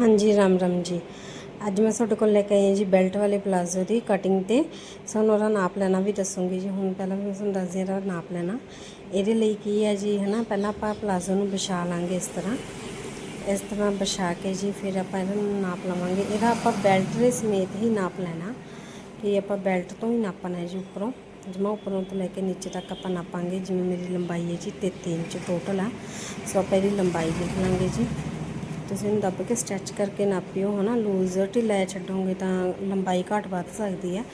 ਹਾਂਜੀ, ਰਾਮ ਰਾਮ ਜੀ। ਅੱਜ ਮੈਂ ਤੁਹਾਡੇ ਕੋਲ ਲੈ ਕੇ ਆਈ ਹਾਂ ਜੀ ਬੈਲਟ ਵਾਲੇ ਪਲਾਜ਼ੋ ਦੀ ਕਟਿੰਗ ਤੇ। ਸਾਨੂੰ ਉਹਦਾ ਨਾਪ ਲੈਣਾ ਵੀ ਦੱਸੂਗੀ ਜੀ। ਹੁਣ ਪਹਿਲਾਂ ਮੈਂ ਤੁਹਾਨੂੰ ਦੱਸਦੀ ਹਾਂ ਇਹਦਾ ਨਾਪ ਲੈਣਾ। ਇਹਦੇ ਲਈ ਕੀ ਹੈ ਜੀ, ਹਨਾ, ਪਹਿਲਾਂ ਆਪਾਂ ਪਲਾਜ਼ੋ ਨੂੰ ਵਿਛਾ ਲਾਂਗੇ ਇਸ ਤਰ੍ਹਾਂ। ਇਸ ਤਰ੍ਹਾਂ ਵਿਛਾ ਕੇ ਜੀ, ਫਿਰ ਆਪਾਂ ਇਹਦਾ ਨਾਪ ਲਵਾਂਗੇ। ਇਹਦਾ ਆਪਾਂ ਬੈਲਟ ਦੇ ਸਮੇਤ ਹੀ ਨਾਪ ਲੈਣਾ। ਕਿ ਆਪਾਂ ਬੈਲਟ ਤੋਂ ਹੀ ਨਾਪਣਾ ਹੈ ਜੀ ਉੱਪਰੋਂ। ਜਮਾ ਉੱਪਰੋਂ ਤੋਂ ਲੈ ਕੇ ਨੀਚੇ ਤੱਕ ਆਪਾਂ ਨਾਪਾਂਗੇ। ਜਿਵੇਂ ਮੇਰੀ ਲੰਬਾਈ ਹੈ ਜੀ 33 ਇੰਚ ਟੋਟਲ ਆ। ਸੋ ਆਪਾਂ ਇਹਦੀ ਲੰਬਾਈ ਲਿਖ ਲਾਂਗੇ ਜੀ। ਤੁਸੀਂ ਇਹਨੂੰ ਦੱਬ ਕੇ ਸਟਿਚ ਕਰਕੇ ਨਾਪਿਓ, ਹਨਾ? ਲੂਜ਼ ਢਿੱਲਾ ਛੱਡੋਗੇ ਤਾਂ ਲੰਬਾਈ ਘੱਟ ਵੱਧ ਸਕਦੀ ਹੈ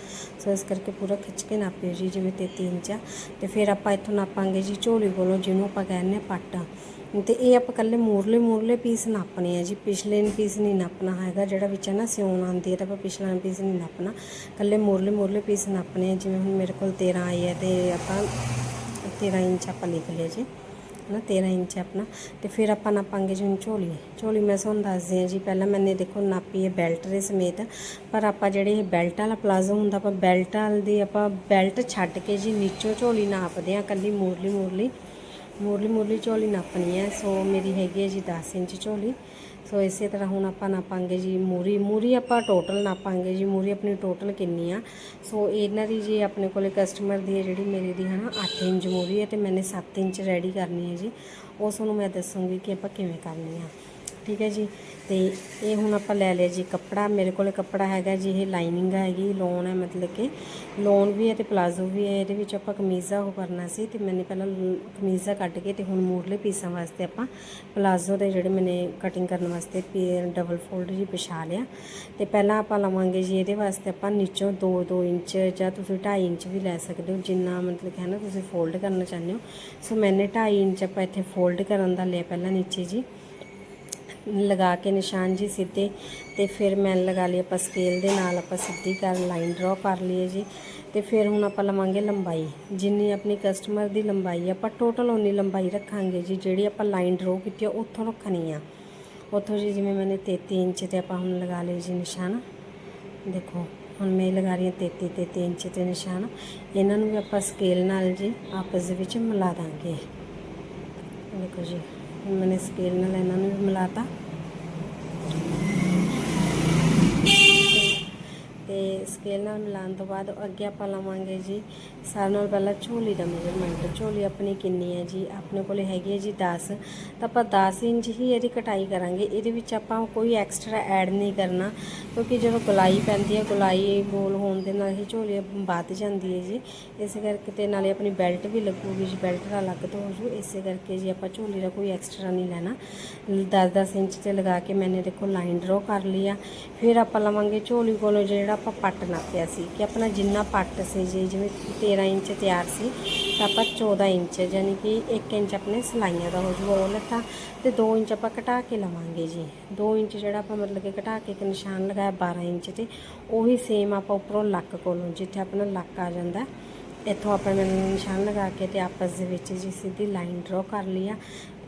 ਸੋ ਇਸ ਕਰਕੇ ਪੂਰਾ ਖਿੱਚ ਕੇ ਨਾਪਿਓ ਜੀ, ਜਿਵੇਂ 33 ਇੰਚ ਆ। ਤੇ ਫਿਰ ਆਪਾਂ ਇੱਥੋਂ ਨਾਪਾਂਗੇ ਜੀ ਝੋਲੀ ਕੋਲੋਂ, ਜਿਹਨੂੰ ਆਪਾਂ ਕਹਿੰਦੇ ਆ ਪੱਟ। ਤੇ ਇਹ ਆਪਾਂ ਕੱਲੇ ਮੂਰਲੇ ਮੂਰਲੇ ਪੀਸ ਨਾਪਣੇ ਆ ਜੀ। ਪਿਛਲੇ ਪੀਸ ਨਹੀਂ ਨਾਪਣਾ ਹੈਗਾ, ਜਿਹੜਾ ਵਿੱਚ ਹੈ ਨਾ ਸਿਉਣ ਆਉਂਦੀ ਹੈ ਤਾਂ ਆਪਾਂ ਪਿਛਲਾ ਪੀਸ ਨਹੀਂ ਨਾਪਣਾ। ਕੱਲੇ ਮੂਰਲੇ ਮੂਰਲੇ ਪੀਸ ਨਾਪਣੇ ਆ, ਜਿਵੇਂ ਹੁਣ ਮੇਰੇ ਕੋਲ 13 ਆਈ ਹੈ ਤੇ ਆਪਾਂ 13 ਇੰਚ ਆਪਾਂ ਲਿਖ ਲਿਆ ਜੀ। ਨਾ 13 ਇੰਚ ਆਪਣਾ। ਤੇ ਫਿਰ ਆਪਾਂ ਨਾਪਾਂਗੇ ਜੀ ਹੁਣ ਝੋਲੀ। ਝੋਲੀ ਮੈਂ ਤੁਹਾਨੂੰ ਦੱਸਦੀ ਹਾਂ ਜੀ, ਪਹਿਲਾਂ ਮੈਨੇ ਦੇਖੋ ਨਾਪੀ ਹੈ ਬੈਲਟ ਦੇ ਸਮੇਤ। ਪਰ ਆਪਾਂ ਜਿਹੜੇ ਇਹ ਬੈਲਟ ਵਾਲਾ ਪਲਾਜ਼ੋ ਹੁੰਦਾ, ਆਪਾਂ ਬੈਲਟ ਵਾਲ ਦੀ ਆਪਾਂ ਬੈਲਟ ਛੱਡ ਕੇ ਜੀ ਨੀਚੋਂ ਝੋਲੀ ਨਾਪਦੇ ਆ ਕੱਲੀ ਮੂਰਲੀ ਮੂਰਲੀ ਮੂਰਲੀ ਮੂਰਲੀ ਝੋਲੀ ਨਾਪਣੀ ਹੈ। ਸੋ ਮੇਰੀ ਹੈਗੀ ਹੈ ਜੀ 10 ਇੰਚ ਝੋਲੀ। ਸੋ ਇਸੇ ਤਰ੍ਹਾਂ ਹੁਣ ਆਪਾਂ ਨਾਪਾਂਗੇ ਜੀ ਮੂਰੀ। ਮੂਰੀ ਆਪਾਂ ਟੋਟਲ ਨਾਪਾਂਗੇ ਜੀ। ਮੂਰੀ ਆਪਣੀ ਟੋਟਲ ਕਿੰਨੀ ਆ? ਸੋ ਇਹਨਾਂ ਦੀ ਜੀ ਆਪਣੇ ਕੋਲੇ ਕਸਟਮਰ ਦੀ ਹੈ ਜਿਹੜੀ ਮੇਰੇ ਦੀ ਹੈ ਨਾ 8 ਇੰਚ ਮੂਰੀ ਹੈ ਤੇ ਮੈਨੇ 7 ਇੰਚ ਰੈਡੀ ਕਰਨੀ ਹੈ ਜੀ। ਉਸ ਨੂੰ ਮੈਂ ਦੱਸੂਗੀ ਕਿ ਆਪਾਂ ਕਿਵੇਂ ਕਰਨੀ ਆ। ਠੀਕ ਹੈ ਜੀ। ਤੇ ਇਹ ਹੁਣ ਆਪਾਂ ਲੈ ਲਿਆ ਜੀ ਕੱਪੜਾ। ਮੇਰੇ ਕੋਲ ਕੱਪੜਾ ਹੈਗਾ ਜੀ, ਇਹ ਲਾਈਨਿੰਗ ਹੈਗੀ ਲੋਨ ਹੈ ਮਤਲਬ ਕਿ। ਲੋਨ ਵੀ ਹੈ ਤੇ ਪਲਾਜ਼ੋ ਵੀ ਹੈ, ਇਹਦੇ ਵਿੱਚ ਆਪਾਂ ਕਮੀਜ਼ਾ ਉਹ ਕਰਨਾ ਸੀ ਤੇ ਮੈਨੇ ਪਹਿਲਾਂ ਕਮੀਜ਼ਾ ਕੱਢ ਕੇ ਤੇ ਹੁਣ ਮੂਰਲੇ ਪੀਸਾਂ ਵਾਸਤੇ ਆਪਾਂ ਪਲਾਜ਼ੋ ਦੇ ਜਿਹੜੇ ਮੈਨੇ ਕਟਿੰਗ ਕਰਨ ਵਾਸਤੇ ਡਬਲ ਫੋਲਡ ਜੀ ਵਿਛਾ ਲਿਆ। ਤੇ ਪਹਿਲਾਂ ਆਪਾਂ ਲਵਾਂਗੇ ਜੀ ਇਹਦੇ ਵਾਸਤੇ ਆਪਾਂ ਨੀਚੋਂ 2-2 ਇੰਚ ਜਾਂ ਤੁਸੀਂ 2.5 ਇੰਚ ਵੀ ਲੈ ਸਕਦੇ ਹੋ, ਜਿੰਨਾ ਮਤਲਬ ਕਿ ਹੈ ਨਾ ਤੁਸੀਂ ਫੋਲਡ ਕਰਨਾ ਚਾਹੁੰਦੇ ਹੋ। ਸੋ ਮੈਨੇ 2.5 ਇੰਚ ਆਪਾਂ ਇੱਥੇ ਫੋਲਡ ਕਰਨ ਦਾ ਲਿਆ ਪਹਿਲਾਂ ਨੀਚੇ ਜੀ। ਲਗਾ ਕੇ ਨਿਸ਼ਾਨ ਜੀ ਸਿੱਧੇ ਤੇ ਫਿਰ ਮੈਂ ਲਗਾ ਲਈ ਆਪਾਂ ਸਕੇਲ ਦੇ ਨਾਲ ਆਪਾਂ ਸਿੱਧੀ ਕਰ ਲਾਈਨ ਡਰਾ ਕਰ ਲਈਏ ਜੀ। ਤੇ ਫਿਰ ਹੁਣ ਆਪਾਂ ਲਵਾਂਗੇ ਲੰਬਾਈ। ਜਿੰਨੀ ਆਪਣੀ ਕਸਟਮਰ ਦੀ ਲੰਬਾਈ ਆ, ਆਪਾਂ ਟੋਟਲ ਉਨੀ ਲੰਬਾਈ ਰੱਖਾਂਗੇ ਜੀ ਜਿਹੜੀ ਆਪਾਂ ਲਾਈਨ ਡਰਾ ਕੀਤੀ ਉੱਥੋਂ ਰੱਖਣੀ ਆ। ਉੱਥੋਂ ਜੀ ਜਿਵੇਂ ਮੈਨੇ 33 ਇੰਚ ਤੇ ਆਪਾਂ ਹੁਣ ਲਗਾ ਲਏ ਜੀ ਨਿਸ਼ਾਨ। ਦੇਖੋ ਹੁਣ ਮੈਂ ਲਗਾ ਰਹੀ ਹਾਂ 33 33 ਇੰਚ ਤੇ ਨਿਸ਼ਾਨ। ਇਹਨਾਂ ਨੂੰ ਵੀ ਆਪਾਂ ਸਕੇਲ ਨਾਲ ਜੀ ਆਪਸ ਦੇ ਵਿੱਚ ਮਿਲਾ ਦਾਂਗੇ। ਦੇਖੋ ਜੀ ਮੈਨੇ ਸਕੇਲ ਨਾਲ ਇਹਨਾਂ ਨੂੰ ਵੀ ਮਿਲਾਤਾ Eh, ਸਕੇਲ ਨਾਲ ਮਿਲਾਉਣ ਤੋਂ ਬਾਅਦ ਅੱਗੇ ਆਪਾਂ ਲਵਾਂਗੇ ਜੀ, ਸਾਰਿਆਂ ਨਾਲ ਪਹਿਲਾਂ ਝੋਲੀ ਦਾ ਮੇਜ਼ਰਮੈਂਟ ਝੋਲੀ ਆਪਣੀ ਕਿੰਨੀ ਹੈ ਜੀ? ਆਪਣੇ ਕੋਲ ਹੈਗੀ ਹੈ ਜੀ 10 ਤਾਂ ਆਪਾਂ 10 ਇੰਚ ਹੀ ਇਹਦੀ ਕਟਾਈ ਕਰਾਂਗੇ। ਇਹਦੇ ਵਿੱਚ ਆਪਾਂ ਕੋਈ ਐਕਸਟਰਾ ਐਡ ਨਹੀਂ ਕਰਨਾ, ਕਿਉਂਕਿ ਜਦੋਂ ਗੁਲਾਈ ਪੈਂਦੀ ਹੈ, ਗੁਲਾਈ ਗੋਲ ਹੋਣ ਦੇ ਨਾਲ ਹੀ ਝੋਲੀ ਵੱਧ ਜਾਂਦੀ ਹੈ ਜੀ। ਇਸੇ ਕਰਕੇ ਤੇ ਨਾਲੇ ਆਪਣੀ ਬੈਲਟ ਵੀ ਲੱਗੂਗੀ ਜੀ ਬੈਲਟ ਦਾ ਅਲੱਗ ਤੋਂ ਹੋ ਜੂ ਇਸੇ ਕਰਕੇ ਜੀ ਆਪਾਂ ਝੋਲੀ ਦਾ ਕੋਈ ਐਕਸਟਰਾ ਨਹੀਂ ਲੈਣਾ। 10-10 ਇੰਚ ਤੇ ਲਗਾ ਕੇ ਮੈਨੇ ਦੇਖੋ ਲਾਈਨ ਡਰਾ ਕਰ ਲਈ ਆ। ਫਿਰ ਆਪਾਂ ਲਵਾਂਗੇ ਝੋਲੀ ਕੋਲੋਂ ਜਿਹੜਾ ਆਪਾਂ ਪੱਟ ਨਾਪਿਆ ਸੀ ਕਿ ਆਪਣਾ ਜਿੰਨਾ ਪੱਟ ਸੀ ਜੀ, ਜਿਵੇਂ 13 ਇੰਚ ਤਿਆਰ ਸੀ, ਤਾਂ ਆਪਾਂ 14 ਇੰਚ ਯਾਨੀ ਕਿ 1 ਇੰਚ ਆਪਣੇ ਸਲਾਈਆਂ ਦਾ ਹੋ ਜੂਗਾ ਉਹ ਲੱਤਾ ਤੇ 2 ਇੰਚ ਆਪਾਂ ਘਟਾ ਕੇ ਲਵਾਂਗੇ ਜੀ। 2 ਇੰਚ ਜਿਹੜਾ ਆਪਾਂ ਮਤਲਬ ਕਿ ਘਟਾ ਕੇ ਇੱਕ ਨਿਸ਼ਾਨ ਲਗਾਇਆ 12 ਇੰਚ ਤੇ, ਉਹੀ ਸੇਮ ਆਪਾਂ ਉੱਪਰੋਂ ਲੱਕ ਕੋਲੋਂ ਜਿੱਥੇ ਆਪਣਾ ਲੱਕ ਆ ਜਾਂਦਾ, ਇੱਥੋਂ ਆਪਾਂ ਨੇ ਨਿਸ਼ਾਨ ਲਗਾ ਕੇ ਤੇ ਆਪਸ ਦੇ ਵਿੱਚ ਜੀ ਸਿੱਧੀ ਲਾਈਨ ਡਰਾ ਕਰ ਲਈ ਆ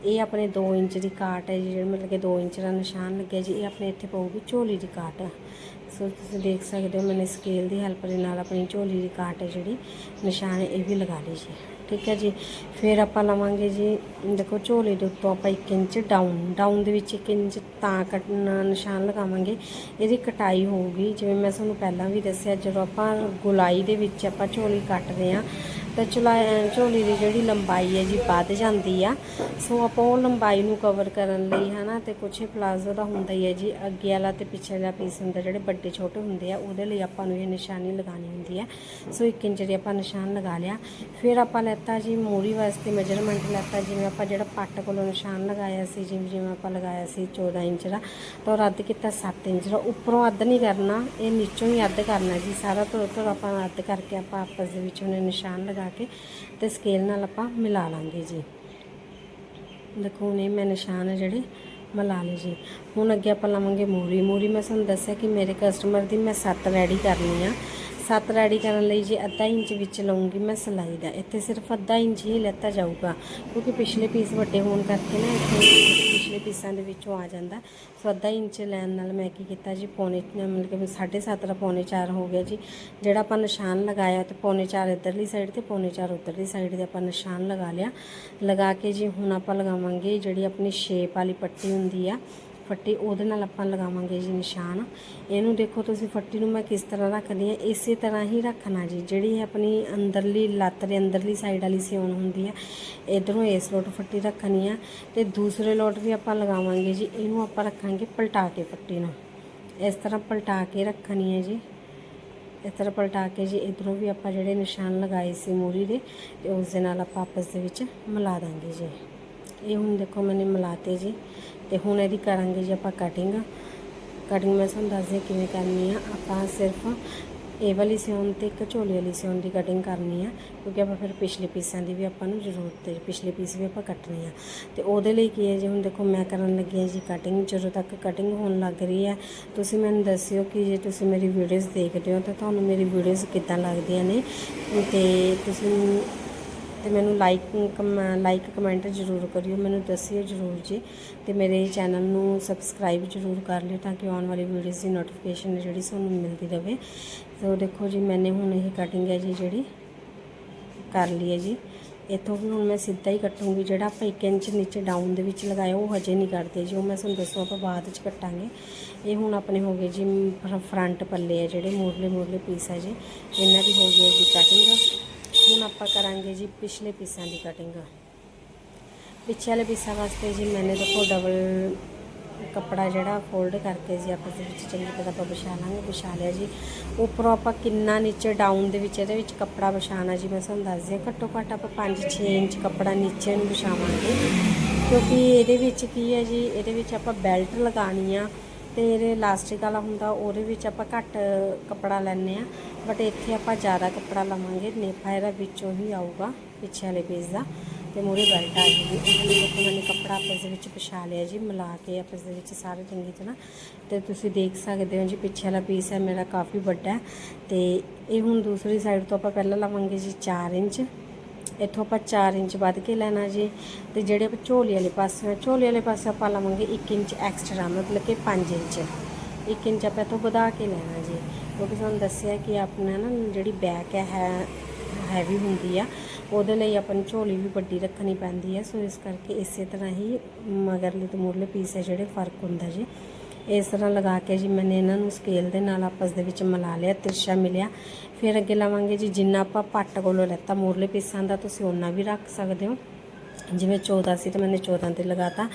ਇਹ ਆਪਣੇ 2 ਇੰਚ ਦੀ ਕਾਟ ਹੈ ਜੀ, ਜਿਹੜਾ ਮਤਲਬ ਕਿ 2 ਇੰਚ ਦਾ ਨਿਸ਼ਾਨ ਲੱਗਿਆ ਜੀ, ਇਹ ਆਪਣੇ ਇੱਥੇ ਪਊਗੀ ਝੋਲੀ ਦੀ ਕਾਟ। ਸੋ ਤੁਸੀਂ ਦੇਖ ਸਕਦੇ ਹੋ ਮੈਨੇ ਸਕੇਲ ਦੀ ਹੈਲਪ ਦੇ ਨਾਲ ਆਪਣੀ ਝੋਲੀ ਦੀ ਕਾਟ ਹੈ ਜਿਹੜੀ, ਨਿਸ਼ਾਨ ਇਹ ਵੀ ਲਗਾ ਲਈ ਜੀ ਠੀਕ ਹੈ ਜੀ? ਫਿਰ ਆਪਾਂ ਲਵਾਂਗੇ ਜੀ, ਦੇਖੋ ਝੋਲੇ ਦੇ ਉੱਤੋਂ ਆਪਾਂ 1 ਇੰਚ ਡਾਊਨ ਡਾਊਨ ਦੇ ਵਿੱਚ 1 ਇੰਚ ਤਾਂ ਕੱਟਣਾ, ਨਿਸ਼ਾਨ ਲਗਾਵਾਂਗੇ। ਇਹਦੀ ਕਟਾਈ ਹੋਊਗੀ, ਜਿਵੇਂ ਮੈਂ ਤੁਹਾਨੂੰ ਪਹਿਲਾਂ ਵੀ ਦੱਸਿਆ, ਜਦੋਂ ਆਪਾਂ ਗੁਲਾਈ ਦੇ ਵਿੱਚ ਆਪਾਂ ਝੋਲੀ ਕੱਟਦੇ ਆ ਤਾਂ ਚੁਲਾ ਝੋਲੀ ਦੀ ਜਿਹੜੀ ਲੰਬਾਈ ਹੈ ਜੀ ਵੱਧ ਜਾਂਦੀ ਆ। ਸੋ ਆਪਾਂ ਉਹ ਲੰਬਾਈ ਨੂੰ ਕਵਰ ਕਰਨ ਲਈ ਹਨਾ ਤੇ ਕੁਛ ਪਲਾਜ਼ੋ ਦਾ ਹੁੰਦਾ ਹੀ ਹੈ ਜੀ, ਅੱਗੇ ਵਾਲਾ ਤੇ ਪਿੱਛੇ ਵਾਲਾ ਪੀਸ ਹੁੰਦਾ, ਜਿਹੜੇ ਵੱਡੇ ਛੋਟੇ ਹੁੰਦੇ ਆ, ਉਹਦੇ ਲਈ ਆਪਾਂ ਨੂੰ ਇਹ ਨਿਸ਼ਾਨੀ ਲਗਾਉਣੀ ਹੁੰਦੀ ਹੈ। ਸੋ 1 ਇੰਚ ਦੇ ਆਪਾਂ ਨਿਸ਼ਾਨ ਲਗਾ ਲਿਆ। ਫਿਰ ਆਪਾਂ ਲੈਤਾ ਜੀ ਮੂਰੀ ਵਾਸਤੇ ਮੈਜਰਮੈਂਟ ਲੈਤਾ, ਜਿਵੇਂ ਆਪਾਂ ਜਿਹੜਾ ਪੱਟ ਕੋਲੋਂ ਨਿਸ਼ਾਨ ਲਗਾਇਆ ਸੀ, ਜਿਵੇਂ ਜਿਵੇਂ ਆਪਾਂ ਲਗਾਇਆ ਸੀ 14 ਇੰਚ ਦਾ, ਤਾਂ ਉਹ ਰੱਦ ਕੀਤਾ 7 ਇੰਚ ਦਾ। ਉੱਪਰੋਂ ਅੱਧ ਨਹੀਂ ਕਰਨਾ, ਇਹ ਨੀਚੋਂ ਹੀ ਅੱਧ ਕਰਨਾ ਜੀ, ਸਾਰਾ ਤੋਂ ਤੋਂ ਆਪਾਂ ਅੱਧ ਕਰਕੇ ਆਪਾਂ ਆਪਸ ਦੇ ਵਿੱਚ ਉਹਨੇ ਨਿਸ਼ਾਨ ਲਗਾ ਕੇ ਤੇ ਸਕੇਲ ਨਾਲ ਆਪਾਂ ਮਿਲਾ ਲਾਂਗੇ ਜੀ। ਦੇਖੋ ਨੇ ਮੈਂ ਨਿਸ਼ਾਨ ਜਿਹੜੇ, ਮਿਲਾ ਲਏ ਜੀ। ਹੁਣ ਅੱਗੇ ਆਪਾਂ ਲਵਾਂਗੇ ਮੂਰੀ। ਮੂਰੀ ਮੈਂ ਤੁਹਾਨੂੰ ਦੱਸਿਆ ਕਿ ਮੇਰੇ ਕਸਟਮਰ ਦੀ ਮੈਂ 7 ਰੈਡੀ ਕਰਨੀ ਆ। 7 ਰੈਡੀ ਕਰਨ ਲਈ ਜੀ ਅੱਧਾ ਇੰਚ ਵਿੱਚ ਲਵਾਂਗੀ ਮੈਂ ਸਿਲਾਈ ਦਾ। ਇੱਥੇ ਸਿਰਫ ਅੱਧਾ ਇੰਚ ਹੀ ਲੈਤਾ ਜਾਊਗਾ। ਕਿਉਂਕਿ ਪਿਛਲੇ ਪੀਸ ਵੱਡੇ ਹੋਣ ਕਰਕੇ ਨਾ ਇੱਥੇ ਪਿਛਲੇ ਪੀਸਾਂ ਦੇ ਵਿੱਚੋਂ ਆ ਜਾਂਦਾ। ਸੋ ਅੱਧਾ ਇੰਚ ਲੈਣ ਨਾਲ ਮੈਂ ਕੀ ਕੀਤਾ ਜੀ, ਪੌਣੇ ਮਤਲਬ ਕਿ 7.5 ਦਾ ਪੌਣੇ 4 ਹੋ ਗਿਆ ਜੀ। ਜਿਹੜਾ ਆਪਾਂ ਨਿਸ਼ਾਨ ਲਗਾਇਆ ਤੇ ਪੌਣੇ 4 ਇੱਧਰਲੀ ਸਾਈਡ ਤੇ ਪੌਣੇ 4 ਉੱਧਰਲੀ ਸਾਈਡ ਦੇ ਆਪਾਂ ਨਿਸ਼ਾਨ ਲਗਾ ਲਿਆ। ਲਗਾ ਕੇ ਜੀ ਹੁਣ ਆਪਾਂ ਲਗਾਵਾਂਗੇ ਜਿਹੜੀ ਆਪਣੀ ਸ਼ੇਪ ਵਾਲੀ ਪੱਟੀ ਹੁੰਦੀ ਆ। ਫੱਟੀ, ਉਹਦੇ ਨਾਲ ਆਪਾਂ ਲਗਾਵਾਂਗੇ ਜੀ ਨਿਸ਼ਾਨ। ਇਹਨੂੰ ਦੇਖੋ ਤੁਸੀਂ ਫੱਟੀ ਨੂੰ ਮੈਂ ਕਿਸ ਤਰ੍ਹਾਂ ਰੱਖਦੀ ਆ ਇਸੇ ਤਰ੍ਹਾਂ ਹੀ ਰੱਖਣਾ ਜੀ। ਜਿਹੜੀ ਆਪਣੀ ਅੰਦਰਲੀ ਲੱਤ ਦੇ ਅੰਦਰਲੀ ਸਾਈਡ ਵਾਲੀ ਸਿਉਣ ਹੁੰਦੀ ਆ, ਇਧਰੋਂ ਇਸ ਲੋਟ ਫੱਟੀ ਰੱਖਣੀ ਆ ਤੇ ਦੂਸਰੇ ਲੋਟ ਵੀ ਆਪਾਂ ਲਗਾਵਾਂਗੇ ਜੀ। ਇਹਨੂੰ ਆਪਾਂ ਰੱਖਾਂਗੇ ਪਲਟਾ ਕੇ ਫੱਟੀ ਨੂੰ। ਇਸ ਤਰ੍ਹਾਂ ਪਲਟਾ ਕੇ ਰੱਖਣੀ ਹੈ ਜੀ। ਇਸ ਤਰ੍ਹਾਂ ਪਲਟਾ ਕੇ ਜੀ, ਇਧਰੋਂ ਵੀ ਆਪਾਂ ਜਿਹੜੇ ਨਿਸ਼ਾਨ ਲਗਾਏ ਸੀ ਮੂਰੀ ਦੇ, ਤੇ ਉਸ ਦੇ ਨਾਲ ਆਪਾਂ ਆਪਸ ਦੇ ਵਿੱਚ ਮਿਲਾ ਦਾਂਗੇ ਜੀ। ਇਹ ਹੁਣ ਦੇਖੋ ਮੈਨੇ ਮਿਲਾਤੇ ਜੀ। ਤੇ ਹੁਣ ਇਹਦੀ ਕਰਾਂਗੇ ਜੀ ਆਪਾਂ ਕਟਿੰਗ ਕਟਿੰਗ ਮੈਂ ਤੁਹਾਨੂੰ ਦੱਸਦੀ ਕਿਵੇਂ ਕਰਨੀ ਆ। ਆਪਾਂ ਸਿਰਫ ਇਹ ਵਾਲੀ ਸਿਉਣ ਤੇ ਇੱਕ ਝੋਲੇ ਵਾਲੀ ਸਿਉਣ ਦੀ ਕਟਿੰਗ ਕਰਨੀ ਆ, ਕਿਉਂਕਿ ਆਪਾਂ ਫਿਰ ਪਿਛਲੇ ਪੀਸਾਂ ਦੀ ਵੀ ਆਪਾਂ ਨੂੰ ਜ਼ਰੂਰਤ ਹੈ, ਪਿਛਲੇ ਪੀਸ ਵੀ ਆਪਾਂ ਕੱਟਣੇ ਆ। ਤੇ ਉਹਦੇ ਲਈ ਕੀ ਹੈ ਜੀ, ਹੁਣ ਦੇਖੋ ਮੈਂ ਕਰਨ ਲੱਗੀ ਹਾਂ ਜੀ ਕਟਿੰਗ ਜਦੋਂ ਤੱਕ ਕਟਿੰਗ ਹੋਣ ਲੱਗ ਰਹੀ ਹੈ, ਤੁਸੀਂ ਮੈਨੂੰ ਦੱਸਿਓ ਕਿ ਜੇ ਤੁਸੀਂ ਮੇਰੀ ਵੀਡੀਓਜ਼ ਦੇਖਦੇ ਹੋ ਤਾਂ ਤੁਹਾਨੂੰ ਮੇਰੀ ਵੀਡੀਓਜ਼ ਕਿੱਦਾਂ ਲੱਗਦੀਆਂ ਨੇ? ਤੇ ਤੁਸੀਂ ਤੇ ਮੈਨੂੰ ਲਾਈਕ ਲਾਈਕ ਕਮੈਂਟ ਜ਼ਰੂਰ ਕਰਿਓ, ਮੈਨੂੰ ਦੱਸਿਓ ਜ਼ਰੂਰ ਜੀ ਤੇ ਮੇਰੇ ਚੈਨਲ ਨੂੰ ਸਬਸਕ੍ਰਾਈਬ ਜ਼ਰੂਰ ਕਰ ਲਿਓ ਤਾਂ ਕਿ ਆਉਣ ਵਾਲੀ ਵੀਡੀਓਜ਼ ਦੀ ਨੋਟੀਫਿਕੇਸ਼ਨ ਜਿਹੜੀ ਤੁਹਾਨੂੰ ਮਿਲਦੀ ਰਹੇ ਸੋ ਦੇਖੋ ਜੀ, ਮੈਨੇ ਹੁਣ ਇਹ ਕਟਿੰਗ ਹੈ ਜੀ ਜਿਹੜੀ ਕਰ ਲਈ ਹੈ ਜੀ। ਇੱਥੋਂ ਵੀ ਹੁਣ ਮੈਂ ਸਿੱਧਾ ਹੀ ਕੱਟੂੰਗੀ, ਜਿਹੜਾ ਆਪਾਂ 1 ਇੰਚ ਨੀਚੇ ਡਾਊਨ ਦੇ ਵਿੱਚ ਲਗਾਇਆ, ਉਹ ਹਜੇ ਨਹੀਂ ਕਰਦੇ ਜੀ। ਉਹ ਮੈਂ ਤੁਹਾਨੂੰ ਦੱਸੂ, ਆਪਾਂ ਬਾਅਦ ਵਿੱਚ ਕੱਟਾਂਗੇ। ਇਹ ਹੁਣ ਆਪਣੇ ਹੋ ਗਏ ਜੀ, ਫਰੰਟ ਪੱਲੇ ਆ ਜਿਹੜੇ ਮੋੜਲੇ ਮੋੜਲੇ ਪੀਸ ਆ ਜੀ। ਇਹਨਾਂ ਦੀ ਹੋ ਗਈ ਹੈ ਜੀ ਕਟਿੰਗ ਹੁਣ ਆਪਾਂ ਕਰਾਂਗੇ ਜੀ ਪਿਛਲੇ ਪੀਸਾਂ ਦੀ ਕਟਿੰਗ ਪਿੱਛੇ ਵਾਲੇ ਪੀਸਾਂ ਵਾਸਤੇ ਜੀ ਮੈਨੇ ਦੇਖੋ ਡਬਲ ਕੱਪੜਾ ਜਿਹੜਾ ਫੋਲਡ ਕਰਕੇ ਜੀ ਆਪਾਂ ਦੇ ਵਿੱਚ ਚੰਗੀ ਤਰ੍ਹਾਂ ਆਪਾਂ ਵਿਛਾ ਲਾਂਗੇ, ਵਿਛਾ ਲਿਆ ਜੀ। ਉੱਪਰੋਂ ਆਪਾਂ ਕਿੰਨਾ ਨੀਚੇ ਡਾਊਨ ਦੇ ਵਿੱਚ ਇਹਦੇ ਵਿੱਚ ਕੱਪੜਾ ਵਿਛਾਣਾ ਜੀ ਮੈਂ ਤੁਹਾਨੂੰ ਦੱਸਦੀ ਹਾਂ ਘੱਟੋ ਘੱਟ ਆਪਾਂ 5-6 ਇੰਚ ਕੱਪੜਾ ਨੀਚੇ ਨੂੰ ਵਿਛਾਵਾਂਗੇ। ਕਿਉਂਕਿ ਇਹਦੇ ਵਿੱਚ ਕੀ ਹੈ ਜੀ, ਇਹਦੇ ਵਿੱਚ ਆਪਾਂ ਬੈਲਟ ਲਗਾਣੀ ਆ। ਤੇ ਇਹਦੇ ਇਲਾਸਟਿਕ ਵਾਲਾ ਹੁੰਦਾ, ਉਹਦੇ ਵਿੱਚ ਆਪਾਂ ਘੱਟ ਕੱਪੜਾ ਲੈਣੇ ਆ ਬਟ ਇੱਥੇ ਆਪਾਂ ਜ਼ਿਆਦਾ ਕੱਪੜਾ ਲਵਾਂਗੇ। ਨੇਫਾ ਇਹਦਾ ਵਿੱਚੋਂ ਹੀ ਆਊਗਾ, ਪਿੱਛੇ ਵਾਲੇ ਪੀਸ ਦਾ। ਤੇ ਮੂਰੇ ਬੈਲਟ ਆ ਜੂਗੀ। ਇਹਨਾਂ ਨੇ ਦੇਖੋ ਮੈंने ਕੱਪੜਾ ਆਪਸ ਦੇ ਵਿੱਚ ਵਿਛਾ ਲਿਆ ਜੀ, ਮਿਲਾ ਕੇ ਆਪਸ ਦੇ ਵਿੱਚ ਸਾਰੇ ਚੰਗੀ ਤਰ੍ਹਾਂ। ਤੇ ਤੁਸੀਂ ਦੇਖ ਸਕਦੇ ਹੋ ਜੀ, ਪਿੱਛੇ ਵਾਲਾ ਪੀਸ ਹੈ, ਮੇਰਾ ਕਾਫੀ ਵੱਡਾ। ਹੈ ਤੇ ਇਹ ਹੁਣ ਦੂਸਰੀ ਸਾਈਡ ਤੋਂ ਆਪਾਂ ਪਹਿਲਾਂ ਲਵਾਂਗੇ ਜੀ 4 ਇੰਚ। ਇੱਥੋਂ ਆਪਾਂ 4 ਇੰਚ ਵੱਧ ਕੇ ਲੈਣਾ ਜੀ। ਤੇ ਜਿਹੜੇ ਆਪਾਂ ਝੋਲੀ ਵਾਲੇ ਪਾਸੇ ਆ, ਝੋਲੀ ਵਾਲੇ ਪਾਸੇ ਆਪਾਂ ਲਵਾਂਗੇ 1 ਇੰਚ ਐਕਸਟਰਾ ਮਤਲਬ ਕਿ 5 ਇੰਚ। 1 ਇੰਚ ਆਪਾਂ ਇੱਥੋਂ ਵਧਾ ਕੇ ਲੈਣਾ ਜੀ। ਕਿਉਂਕਿ ਤੁਹਾਨੂੰ ਦੱਸਿਆ ਕਿ ਆਪਣਾ ਨਾ ਜਿਹੜੀ ਬੈਕ ਹੈ ਹੈਵੀ ਹੁੰਦੀ ਆ, ਉਹਦੇ ਲਈ ਆਪਾਂ ਨੂੰ ਝੋਲੀ ਵੀ ਵੱਡੀ ਰੱਖਣੀ ਪੈਂਦੀ ਹੈ ਸੋ ਇਸ ਕਰਕੇ ਇਸੇ ਤਰ੍ਹਾਂ ਹੀ ਮਗਰਲੇ ਤੇ ਮੂਰਲੇ ਪੀਸ ਹੈ ਜਿਹੜੇ ਫ਼ਰਕ ਹੁੰਦਾ ਜੀ। ਇਸ ਤਰ੍ਹਾਂ ਲਗਾ ਕੇ ਜੀ ਮੈਨੇ ਇਹਨਾਂ ਨੂੰ ਸਕੇਲ ਦੇ ਨਾਲ ਆਪਸ ਦੇ ਵਿੱਚ ਮਿਲਾ ਲਿਆ, ਤਿਰਛਾ ਮਿਲਿਆ। ਫਿਰ ਅੱਗੇ ਲਾਵਾਂਗੇ ਜੀ, ਜਿੰਨਾ ਆਪਾਂ ਪੱਟ ਕੋਲੋਂ ਲੈਤਾ, ਮੂਰਲੇ ਪੀਸਾਂ ਦਾ ਤੁਸੀਂ ਉਹਨਾਂ ਵੀ ਰੱਖ ਸਕਦੇ ਹੋ। ਜਿਵੇਂ 14 ਸੀ ਤਾਂ ਮੈਨੇ 14 ਤੇ ਲਗਾਤਾ।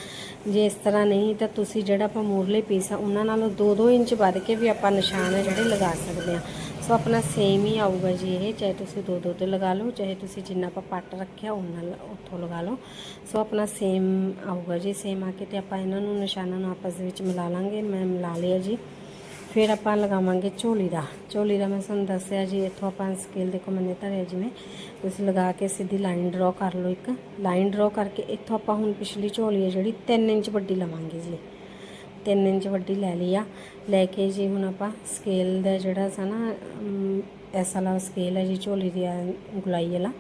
ਜੇ ਇਸ ਤਰ੍ਹਾਂ ਨਹੀਂ, ਤਾਂ ਤੁਸੀਂ ਜਿਹੜਾ ਆਪਾਂ ਮੂਰਲੇ ਪੀਸ ਆ, ਉਹਨਾਂ ਨਾਲੋਂ 2-2 ਇੰਚ ਵੱਧ ਕੇ ਵੀ ਆਪਾਂ ਨਿਸ਼ਾਨ ਜਿਹੜੇ ਲਗਾ ਸਕਦੇ ਆ। ਸੋ ਆਪਣਾ ਸੇਮ ਹੀ ਆਊਗਾ ਜੀ ਇਹ, ਚਾਹੇ ਤੁਸੀਂ 2-2 ਤੇ ਲਗਾ ਲਓ, ਚਾਹੇ ਤੁਸੀਂ ਜਿੰਨਾ ਆਪਾਂ ਪੱਟ ਰੱਖਿਆ ਉਹਨਾਂ ਨਾਲ ਉੱਥੋਂ ਲਗਾ ਲਓ। ਸੋ ਆਪਣਾ ਸੇਮ ਆਊਗਾ ਜੀ ਸੇਮ ਆ ਕੇ ਤੇ ਆਪਾਂ ਇਹਨਾਂ ਨੂੰ ਨਿਸ਼ਾਨਾਂ ਨੂੰ ਆਪਸ ਦੇ ਵਿੱਚ ਮਿਲਾ ਲਾਂਗੇ, ਮੈਂ ਮਿਲਾ ਲਿਆ ਜੀ। ਫਿਰ ਆਪਾਂ ਲਗਾਵਾਂਗੇ ਝੋਲੀ ਦਾ। ਝੋਲੀ ਦਾ ਮੈਂ ਤੁਹਾਨੂੰ ਦੱਸਿਆ ਜੀ, ਇੱਥੋਂ ਆਪਾਂ ਸਕੇਲ ਦੇਖੋ ਮੈंने ਧਰਿਆ ਜਿਵੇਂ। ਤੁਸੀਂ ਲਗਾ ਕੇ ਸਿੱਧੀ ਲਾਈਨ ਡਰਾ ਕਰ ਲਓ ਇੱਕ। ਲਾਈਨ ਡਰਾ ਕਰਕੇ ਇੱਥੋਂ ਆਪਾਂ ਹੁਣ ਪਿਛਲੀ ਝੋਲੀ ਹੈ ਜਿਹੜੀ 3 ਇੰਚ ਵੱਡੀ ਲਵਾਂਗੇ ਜੀ। 3 ਇੰਚ ਵੱਡੀ ਲੈ ਲਈ ਆ। ਲੈ ਕੇ ਜੀ ਹੁਣ ਆਪਾਂ ਸਕੇਲ ਦਾ ਜਿਹੜਾ ਸਾ ਨਾ ਐਸਾ ਵਾਲਾ ਸਕੇਲ ਹੈ ਜੀ, ਝੋਲੀ ਦੀ ਆ, ਗੁਲਾਈ ਵਾਲਾ।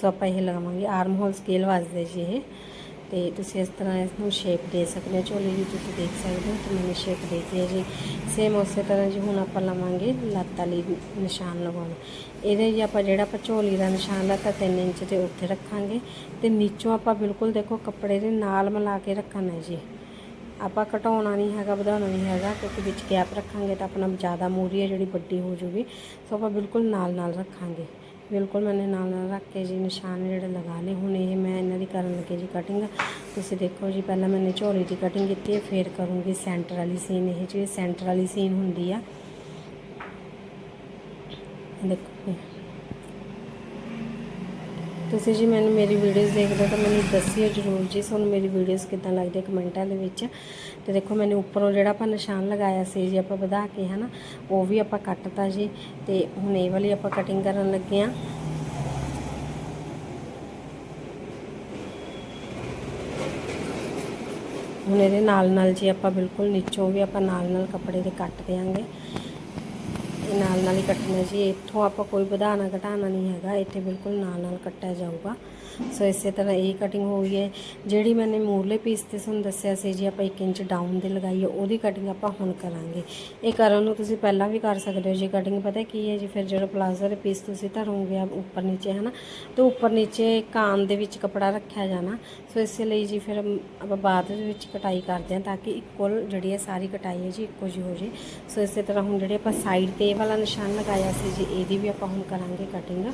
ਸੋ ਆਪਾਂ ਇਹ ਲਗਾਵਾਂਗੇ। ਆਰਮ ਹੋਲ ਸਕੇਲ ਵਾਸਤੇ ਜੀ ਇਹ। ਤੇ ਤੁਸੀਂ ਇਸ ਤਰ੍ਹਾਂ ਇਸ ਨੂੰ ਸ਼ੇਪ ਦੇ ਸਕਦੇ ਹੋ। ਝੋਲੀ ਦੀ ਤੁਸੀਂ ਦੇਖ ਸਕਦੇ ਹੋ ਤੇ ਮੈंने ਸ਼ੇਪ ਦੇਤੀ ਹੈ ਜੀ। ਸੇਮ ਉਸੇ ਤਰ੍ਹਾਂ ਜੀ ਹੁਣ ਆਪਾਂ ਲਵਾਂਗੇ ਲੱਤ ਵਾਲੀ ਨਿਸ਼ਾਨ ਲਗਾਉਣਾ। ਇਹਦੇ ਜੀ ਆਪਾਂ ਜਿਹੜਾ ਆਪਾਂ ਝੋਲੀ ਦਾ ਨਿਸ਼ਾਨ ਲਾਤਾ 3 ਇੰਚ ਤੇ ਉੱਥੇ ਰੱਖਾਂਗੇ। ਤੇ ਨੀਚੋਂ ਆਪਾਂ ਬਿਲਕੁਲ ਦੇਖੋ ਕੱਪੜੇ ਦੇ ਨਾਲ ਮਿਲਾ ਕੇ ਰੱਖਣਾ ਹੈ ਜੀ। ਆਪਾਂ ਘਟਾਉਣਾ ਨਹੀਂ ਹੈਗਾ, ਵਧਾਉਣਾ ਨਹੀਂ ਹੈਗਾ, ਕਿਉਂਕਿ ਵਿੱਚ ਗੈਪ ਰੱਖਾਂਗੇ ਤਾਂ ਆਪਣਾ ਜ਼ਿਆਦਾ ਮੂਰੀ ਹੈ, ਜਿਹੜੀ ਵੱਡੀ ਹੋ ਜੂਗੀ ਸੋ ਆਪਾਂ ਬਿਲਕੁਲ ਨਾਲ ਨਾਲ ਰੱਖਾਂਗੇ। ਬਿਲਕੁਲ ਮੈਨੇ ਨਾਲ ਨਾਲ ਰੱਖ ਕੇ ਜੀ ਨਿਸ਼ਾਨ ਜਿਹੜੇ ਲਗਾ ਲਏ ਹੁਣ ਇਹ ਮੈਂ ਇਹਨਾਂ ਦੀ ਕਰਨ ਲੱਗੀ ਜੀ ਕਟਿੰਗ ਤੁਸੀਂ ਦੇਖੋ ਜੀ, ਪਹਿਲਾਂ ਮੈਨੇ ਝੋਲੀ ਦੀ ਕਟਿੰਗ ਕੀਤੀ ਹੈ, ਫਿਰ ਕਰੂੰਗੀ ਸੈਂਟਰ ਵਾਲੀ ਸੀਨ ਇਹ ਜਿਹੜੀ ਸੈਂਟਰ ਵਾਲੀ ਸੀਨ ਹੁੰਦੀ ਆ ਦੇਖੋ ਤੁਸੀਂ ਜੀ ਮੈਨੂੰ ਮੇਰੀ ਵੀਡੀਓਜ਼ ਦੇਖਦੇ ਹੋ ਤਾਂ ਮੈਨੂੰ ਦੱਸਿਓ ਜਰੂਰ ਜੀ, ਤੁਹਾਨੂੰ ਮੇਰੀ ਵੀਡੀਓਜ਼ ਕਿੱਦਾਂ ਲੱਗਦੀਆਂ ਕਮੈਂਟਾਂ ਦੇ ਵਿੱਚ। ਤੇ ਦੇਖੋ ਮੈਨੂੰ ਉੱਪਰੋਂ ਜਿਹੜਾ ਆਪਾਂ ਨਿਸ਼ਾਨ ਲਗਾਇਆ ਸੀ ਜੀ, ਆਪਾਂ ਵਧਾ ਕੇ ਹਨਾ, ਉਹ ਵੀ ਆਪਾਂ ਕੱਟਤਾ ਜੀ। ਤੇ ਹੁਣ ਇਹ ਵਾਲੀ ਆਪਾਂ ਕਟਿੰਗ ਕਰਨ ਲੱਗੇ ਆ ਹੁਣ ਇਹਦੇ ਨਾਲ ਨਾਲ ਜੀ ਆਪਾਂ ਬਿਲਕੁਲ ਨੀਚੋਂ ਵੀ ਆਪਾਂ ਨਾਲ ਨਾਲ ਕੱਪੜੇ ਦੇ ਕੱਟ ਦੇਾਂਗੇ ਇਹ ਨਾਲ ਨਾਲ ਹੀ ਕੱਟਣਾ ਜੀ। ਇੱਥੋਂ ਆਪਾਂ ਕੋਈ ਵਧਾਣਾ ਘਟਾਣਾ ਨਹੀਂ ਹੈਗਾ। ਇੱਥੇ ਬਿਲਕੁਲ ਨਾਲ ਨਾਲ ਕੱਟਿਆ ਜਾਊਗਾ। ਸੋ ਇਸੇ ਤਰ੍ਹਾਂ ਇਹ ਕਟਿੰਗ ਹੋ ਗਈ ਹੈ। ਜਿਹੜੀ ਮੈਨੇ ਮੂਰਲੇ ਪੀਸ ਤੇ ਤੁਹਾਨੂੰ ਦੱਸਿਆ ਸੀ ਜੀ, ਆਪਾਂ 1 ਇੰਚ ਡਾਊਨ ਦੇ ਲਗਾਈ ਹੈ ਉਹਦੀ ਕਟਿੰਗ ਆਪਾਂ ਹੁਣ ਕਰਾਂਗੇ। ਇਹ ਕਰਨ ਨੂੰ ਤੁਸੀਂ ਪਹਿਲਾਂ ਵੀ ਕਰ ਸਕਦੇ ਹੋ ਜੀ। ਕਟਿੰਗ ਪਤਾ ਕੀ ਹੈ ਜੀ, ਫਿਰ ਜਿਹੜਾ ਪਲਾਜ਼ੋ ਦੇ ਪੀਸ ਤੁਸੀਂ ਧਰੋਗੇ ਆ ਉੱਪਰ ਨੀਚੇ, ਹਨਾ? ਤੇ ਉੱਪਰ ਨੀਚੇ ਕਾਨ ਦੇ ਵਿੱਚ ਕਪੜਾ ਰੱਖਿਆ ਜਾਣਾ। ਸੋ ਇਸੇ ਲਈ ਜੀ, ਫਿਰ ਆਪਾਂ ਬਾਅਦ ਦੇ ਵਿੱਚ ਕਟਾਈ ਕਰਦੇ ਹਾਂ ਤਾਂ ਕਿ ਇਕੁਅਲ ਜਿਹੜੀ ਹੈ ਸਾਰੀ ਕਟਾਈ ਹੈ ਜੀ, ਇੱਕੋ ਜਿਹੀ ਹੋ ਜੇ। ਸੋ ਇਸੇ ਤਰ੍ਹਾਂ ਹੁਣ ਜਿਹੜੇ ਆਪਾਂ ਸਾਈਡ ਤੇ ਇਹ ਵਾਲਾ ਨਿਸ਼ਾਨ ਲਗਾਇਆ ਸੀ ਜੀ, ਇਹਦੀ ਵੀ ਆਪਾਂ ਹੁਣ ਕਰਾਂਗੇ ਕਟਿੰਗ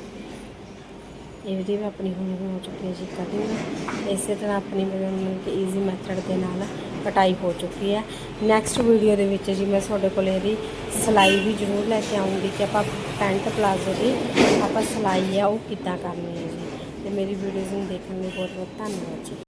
ਇਹਦੀ ਵੀ ਆਪਣੀ ਹੁਣ ਹੋ ਚੁੱਕੀ ਹੈ ਜੀ ਕਟਿੰਗ ਇਸੇ ਤਰ੍ਹਾਂ ਆਪਣੀ ਮਤਲਬ ਕਿ ਈਜ਼ੀ ਮੈਥਡ ਦੇ ਨਾਲ ਕਟਾਈ ਹੋ ਚੁੱਕੀ ਹੈ। ਨੈਕਸਟ ਵੀਡੀਓ ਦੇ ਵਿੱਚ ਜੀ ਮੈਂ ਤੁਹਾਡੇ ਕੋਲ ਇਹਦੀ ਸਿਲਾਈ ਵੀ ਜ਼ਰੂਰ ਲੈ ਕੇ ਆਉਂਗੀ ਕਿ ਆਪਾਂ ਪੈਂਟ ਪਲਾਜ਼ੋ ਦੀ ਆਪਾਂ ਸਿਲਾਈ ਆ, ਉਹ ਕਿੱਦਾਂ ਕਰਨੀ ਹੈ ਜੀ। ਤੇ ਮੇਰੀ ਵੀਡੀਓਜ਼ ਨੂੰ ਦੇਖਣ ਲਈ ਬਹੁਤ ਬਹੁਤ ਧੰਨਵਾਦ ਜੀ।